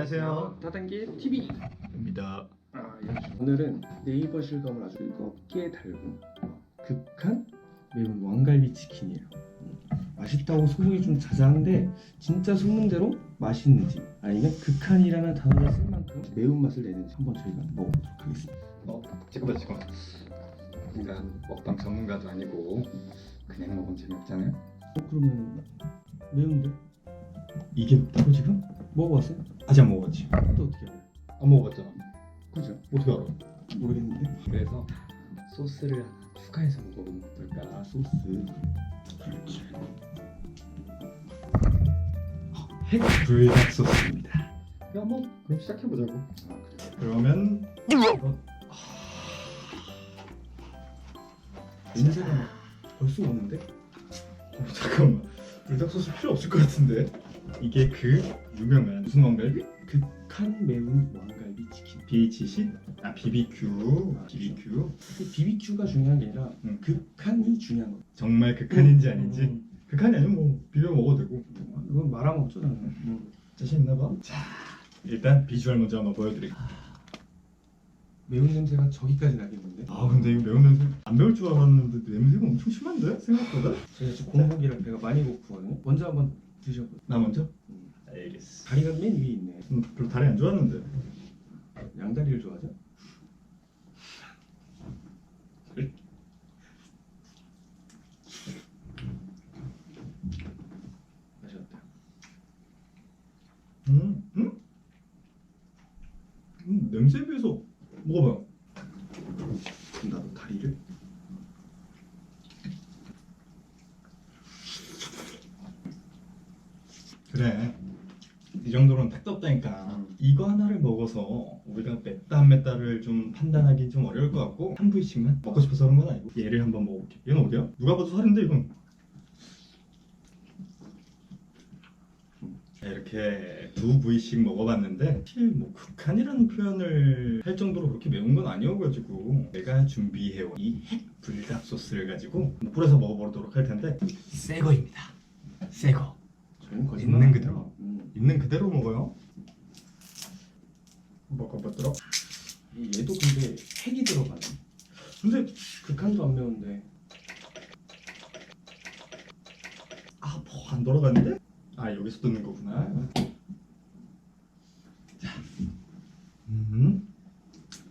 안녕하세요. 다단계 TV. 입니다. 아, 예. 오늘은 네이버 실감을 아주 뜨겁게 달군 극한 매운 왕갈비 치킨이에요. 음, 맛있다고 소문이 좀 자자한데 진짜 소문대로 맛있는지 아니면 극한이라는 단어를 쓸 만큼 매운 맛을 내는지 한번 저희가 먹어보도록 하겠습니다. 어, 잠깐만 잠깐만. 우리가 먹방 전문가도 아니고 그냥 먹으면 재미없잖아요. 어, 그러면 매운데 이게 맵다고 지금? 먹어봤어요? 아직 안 먹어봤지. 또 어떻게 알아요? 안 먹어봤잖아. 그죠? 어떻게 알아? 모르겠는데. 그래서 소스를 하나 추가해서 먹어보면 어떨까? 아 소스. 핵 불닭 소스입니다. 야, 뭐 그럼 시작해 보자고. 아. 그러면 이거 냄새가 막 벌써 오는데? 어, 잠깐만. 불닭 소스 필요 없을 것 같은데. 이게 그 유명한 무슨 왕갈비? 극한 매운 왕갈비 치킨. BHC? 아 BBQ. 아, BBQ. BBQ가 중요한 게 아니라 응. 극한이 중요한 거야. 정말 극한인지 음, 아닌지. 음. 극한이 아니면 뭐 비벼 먹어도 되고. 이건 말아 먹죠 나는. 음. 자신 있나 봐. 자, 일단 비주얼 먼저 한번 보여드릴게요. 매운 냄새가 저기까지 나겠는데? 아 근데 이거 매운 냄새 안 매울 줄 알았는데 냄새가 엄청 심한데 생각보다. 제가 지금 공복이라 배가 많이 고프거든요. 먼저 한번 드셔보세요. 나 먼저. 음. 알겠어. 다리가 맨 위에 있네. 음, 별로 다리 안 좋았는데. 양다리를 좋아하죠? 맛이 어때요? 음, 음? 음 냄새에 비해서 먹어봐. 그럼 나도 다리를 그래. 이 정도로는 택도 없다니까. 이거 하나를 먹어서 우리가 맵다 안 맵다를 좀 판단하기 좀 어려울 것 같고 한 부위씩만 먹고 싶어서 그런 건 아니고 얘를 한번 먹어볼게. 얘는 어디야? 누가 봐도 살인데 이건. 자, 이렇게 두 부위씩 먹어봤는데 사실 뭐 극한이라는 표현을 할 정도로 그렇게 매운 건 아니어가지고 내가 준비해온 이 핵 불닭 소스를 가지고 뿌려서 먹어보도록 할 텐데 새 거입니다. 새 거. 거짓말 있는. 그대로. 음. 있는 그대로 먹어요. 먹어보도록. 얘도 근데 핵이 들어가네. 근데 극한도 안 매운데 아, 뭐안 돌아갔는데? 아, 여기서 뜯는 거구나. 자, 음,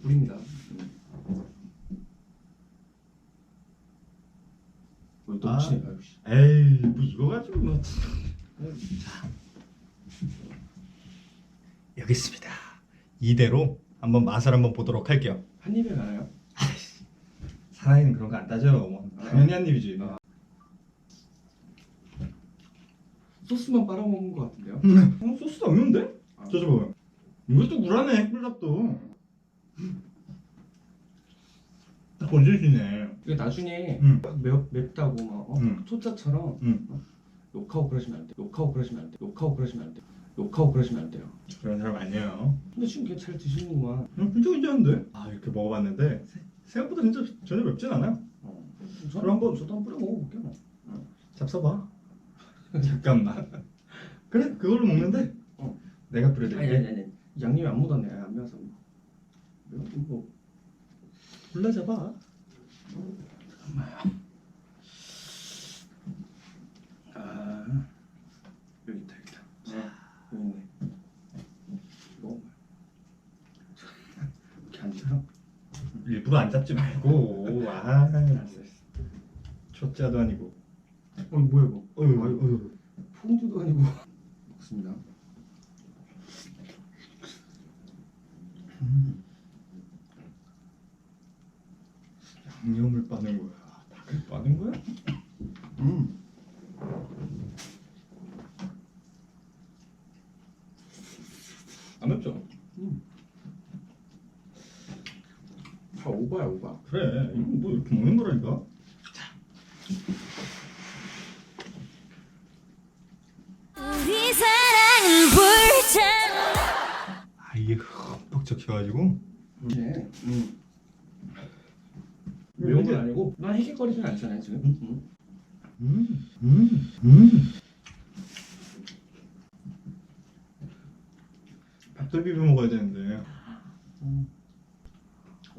뿌립니다. 음. 뭘또 아. 붙이네. 아유 씨. 에이, 뭐 이거 가지고 뭐. 자, 여기 있습니다. 이대로 한번 맛을 한번 보도록 할게요. 한 입에 가나요? 사나이는 그런 거 안 따져. 뭐, 당연히 한 입이지. 아. 소스만 빨아먹은 것 같은데요? 어, 소스도 없는데? 아. 저 저거. 이것도 꿀닭도. 딱 건져지네. 이게 나중에 응. 막 매, 맵다고 막 어? 응. 초짜처럼 응. 욕하고 그러시면 안 돼. 욕하고 그러시면 안 돼. 욕하고 그러시면 안 돼. 욕하고 그러시면 안 돼요. 그런 사람 아니에요. 근데 지금 걔 잘 드시는구만. 응, 진짜 괜찮은데? 아, 이렇게 먹어봤는데 세- 생각보다 진짜 전혀 맵진 않아요. 어. 그럼 한번- 저도 한번 뿌려 먹어볼게요. 잡숴봐. 잠깐만. 그래, 그걸로 먹는데 어. 내가 아니 뿌려드릴게. 아니 아니 양념이 안 묻었네. 안 매워서. 매워? 뭐 골라 잡아. 아 여기 있다 여기 있다. 여기 있네. 이거 이렇게 안 들어? 일부러 안 잡지 말고. 아, 알았어 알았어. 초짜도 아니고. 어 뭐야 이거? 어휴, 아유, 어휴. 퐁듀도 아니고 먹습니다. 음. 양념을 빠는 거야. 닭을 빠는 거야? 음. 안 맵죠? 음. 다 오바야 오바. 그래. 이건 뭐 이렇게 먹는 거라니까. 우리 사랑은 불타 아 이게 흠뻑 적혀가지고. 네. 음. 매운 건 아니고 난 헥헥거리진 않잖아요 지금. 음. 음, 음, 음.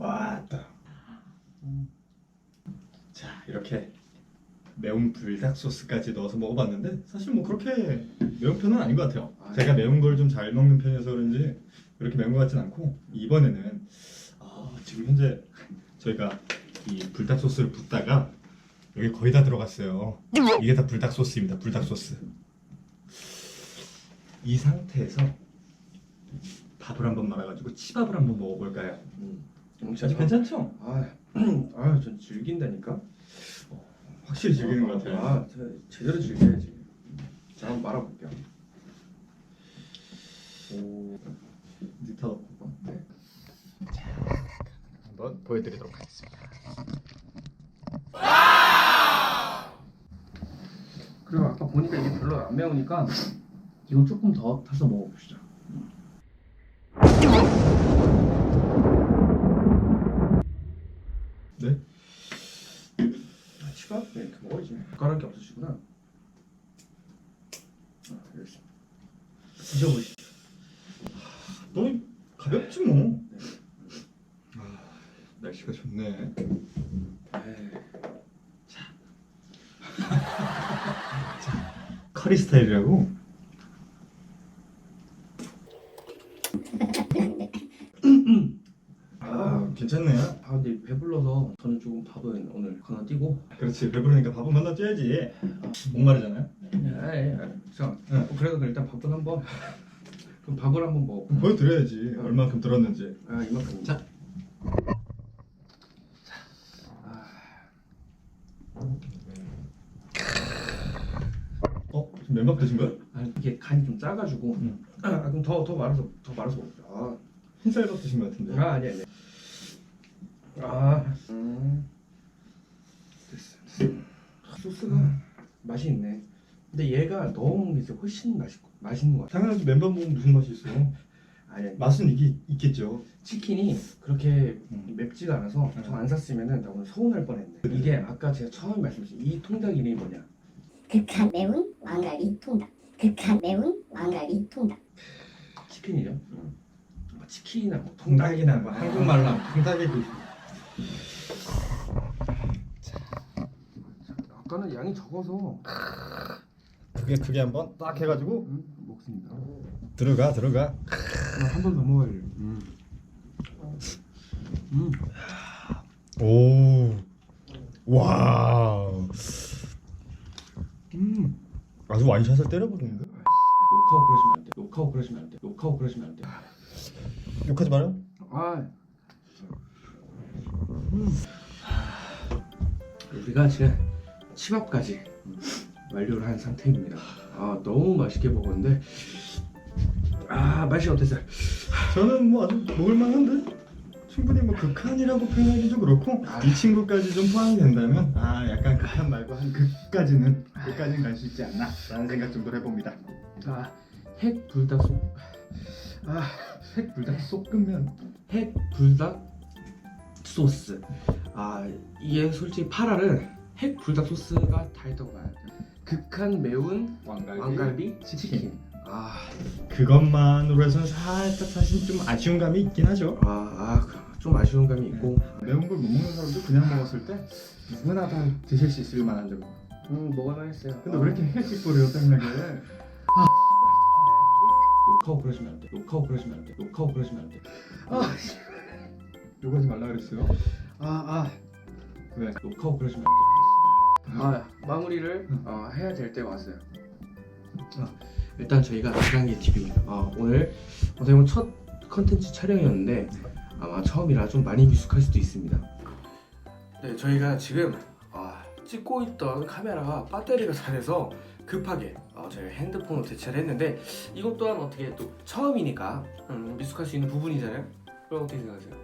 왔다. 자 이렇게 매운 불닭 소스까지 넣어서 먹어봤는데 사실 뭐 그렇게 매운 편은 아닌 것 같아요. 아, 네. 제가 매운 걸 좀 잘 먹는 편이어서 그런지 그렇게 매운 것 같진 않고 이번에는 아, 지금 현재 저희가 이 불닭 소스를 붓다가 여기 거의 다 들어갔어요. 이게 다 불닭 소스입니다. 불닭 소스. 이 상태에서 밥을 한번 말아가지고 치밥을 한번 먹어볼까요? 음. 아주 괜찮죠? 아, 아, 전 즐긴다니까. 확실히 즐기는 것 같아요. 아, 저 제대로 즐겨야지. 자, 한번 말아볼게요. 오, 니타 넣고 네. 한번 보여드리도록 하겠습니다. 그리고 아까 보니까 이게 별로 안 매우니까 이거 조금 더 타서 먹어봅시다. 네? 아, 치밥? 네, 이렇게 먹어야지. 젓가락이 없으시구나. 아, 여기 있습니다. 드셔보시죠. 너무 가볍지 뭐. 아, 날씨가 좋네. 커리 스타일이라고. 아, 괜찮네. 아, 근데 배불러서 저는 조금 밥은 오늘 건너뛰고. 그렇지. 배부르니까 밥은 건너 뛰어야지. 목마르잖아요. 에이, 자, 응. 그래도 일단 밥은 한번. 그럼 밥을 한번 먹어. 보여드려야지. 얼마큼 들었는지. 아, 이만큼. 자. 어? 지금 맨밥 드신 거예요? 아, 이게 간이 좀 짜가지고. 응. 아, 그럼 더 더 말아서 더 말아서 먹자. 아, 흰쌀밥 드신 것 같은데. 아 아니 아니. 아, 음. 됐어, 됐어. 소스가 맛이 있네. 근데 얘가 게 진짜 훨씬 맛있고 맛있는 것 같아. 당연하지 맨밥 먹으면 무슨 맛이 있어? 아니, 아니. 맛은 이게 있겠죠. 치킨이 그렇게 음. 맵지가 않아서 음. 저안 샀으면은 나 오늘 서운할 뻔했네. 이게 아까 제가 처음에 말씀드린 이 통닭 이름이 뭐냐? 극한 매운 왕갈비 통닭. 극한 매운 왕갈비 통닭. 치킨이죠. 뭐 치킨이나 뭐 통닭이나 뭐 아. 한국말로 하면 통닭이 그 아까는 양이 적어서 그게 그게 한번 딱 해가지고 음, 먹습니다. 들어가 들어가. 한번더 먹어야 돼요. 음. 음. 오. 와. 음. 아주 와인샷을 때려버리는데. 녹화하고 그러시면 안 돼. 녹화하고 그러시면 안 돼. 녹화하고 그러시면 안 돼. 욕하지 마요. 아. 음. 우리가 지금 치밥까지 완료를 한 상태입니다. 아 너무 맛있게 먹었는데 아 맛이 어땠어요? 저는 뭐 아주 먹을만한데 충분히 뭐 극한이라고 표현하기도 그렇고 아. 이 친구까지 좀 포함이 된다면 아 약간 극한 말고 한 극까지는 극까지는 갈 수 있지 않나라는 생각 정도를 해봅니다. 아핵 불닭 소. 색 불닭 볶으면 아핵 불닭 소스. 아 이게 솔직히 파랄은 핵 불닭 소스가 다 있다고 봐야 돼. 극한 매운 왕갈비, 왕갈비 치킨. 치킨. 아 그것만으로 해서는 살짝 사실 좀 아쉬운 감이 있긴 하죠. 아, 아, 좀 아쉬운 감이 있고 매운 걸 못 먹는 사람도 그냥 먹었을 때 누구나 다 드실 수 있을 만한 점. 음 먹을만 했어요 근데 왜 이렇게 햇빛보래요 땀나게? 녹화하고 그러시면 안 돼 녹화하고 그러시면 안 돼 녹화하고 그러시면 안돼 욕하지 말라 그랬어요. 아 아 왜? 녹화하고 그러시면 안 돼 아 마무리를 어, 해야 될 때가 왔어요. 아, 일단 저희가 다단계 TV입니다. 아, 오늘 어떻게 보면 첫 컨텐츠 촬영이었는데 아마 처음이라 좀 많이 미숙할 수도 있습니다. 네 저희가 지금 아, 찍고 있던 카메라가 배터리가 다 돼서 급하게 어, 저희가 핸드폰으로 대체를 했는데 이것 또한 어떻게 또 처음이니까 음, 미숙할 수 있는 부분이잖아요. 그럼 어떻게 생각하세요?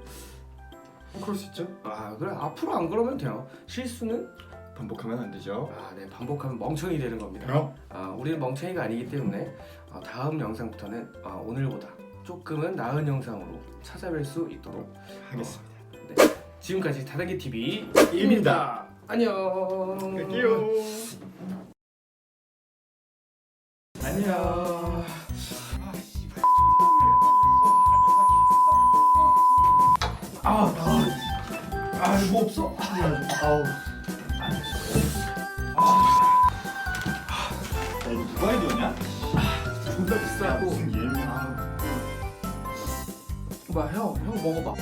그럴 수 있죠. 아 그래 앞으로 안 그러면 돼요. 실수는 반복하면 안 되죠. 아, 네 반복하면 멍청이 되는 겁니다 그럼 아, 우리는 멍청이가 아니기 때문에 어, 다음 영상부터는 어, 오늘보다 조금은 나은 영상으로 찾아뵐 수 있도록 하겠습니다. 지금까지 다단계 TV 입니다. 안녕 갈게요. 안녕 아, 아, 아, 뭐 없어? 아우. 야, 이거 누가 해줬냐? 존나 비싸고. 무슨 예민한. 봐, 형, 형 먹어봐.